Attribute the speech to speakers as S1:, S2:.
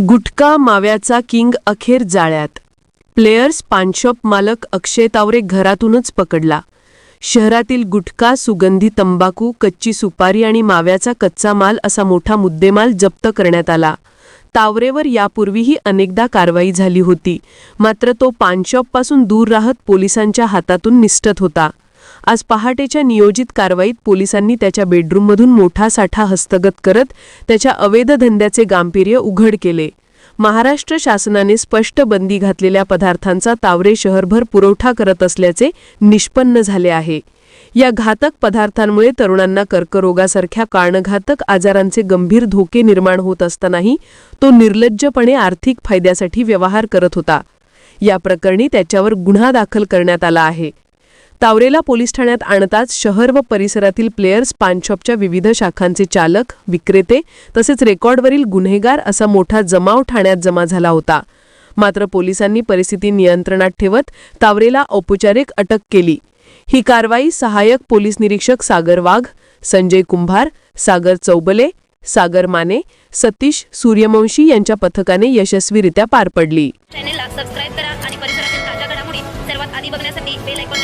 S1: गुटखा माव्याचा king अखेर जाळ्यात. Players पानशॉप मालक अक्षय तावरे घरातूनच पकडला. शहरातील गुटखा सुगंधी तंबाखू कच्ची सुपारी आणि माव्याचा कच्चा माल असा मोठा मुद्देमाल जप्त करण्यात आला. तावरेवर यापूर्वीही अनेकदा कारवाई झाली होती. मात्र तो पानशॉपपासून दूर राहत पोलिसांच्या हातातून निष्ठत होता. आज पहाटेच्या नियोजित कारवाईत पोलिसांनी त्याच्या बेडरूममधून मोठा साठा हस्तगत करत त्याच्या अवैध धंद्याचे गांभीर्य उघड केले. महाराष्ट्र शासनाने स्पष्ट बंदी घातलेल्या पदार्थांचा तावरे शहरभर पुरवठा करत असल्याचे निष्पन्न झाले आहे. या घातक पदार्थांमुळे तरुणांना कर्करोगासारख्या कारणघातक आजारांचे गंभीर धोके निर्माण होत असतानाही तो निर्लज्जपणे आर्थिक फायद्यासाठी व्यवहार करत होता. या प्रकरणी त्याच्यावर गुन्हा दाखल करण्यात आला आहे. तावरेला पोलीस ठाण्यात आणताच शहर व परिसरातील प्लेयर्स पानशॉपच्या विविध शाखांचे चालक विक्रेते तसेच रेकॉर्डवरील गुन्हेगार असा मोठा जमाव ठाण्यात जमा झाला होता. मात्र पोलिसांनी परिस्थिती नियंत्रणात ठेवत तावरेला औपचारिक अटक केली. ही कारवाई सहाय्यक पोलीस निरीक्षक सागर वाघ संजय कुंभार सागर चौबले सागर माने सतीश सूर्यवंशी यांच्या पथकाने यशस्वीरित्या पार पडली.
S2: चॅनेलला सबस्क्राईब करा आणि परिसरातील ताज्या घडामोडी सर्वात आधी बघण्यासाठी बेल आयकॉन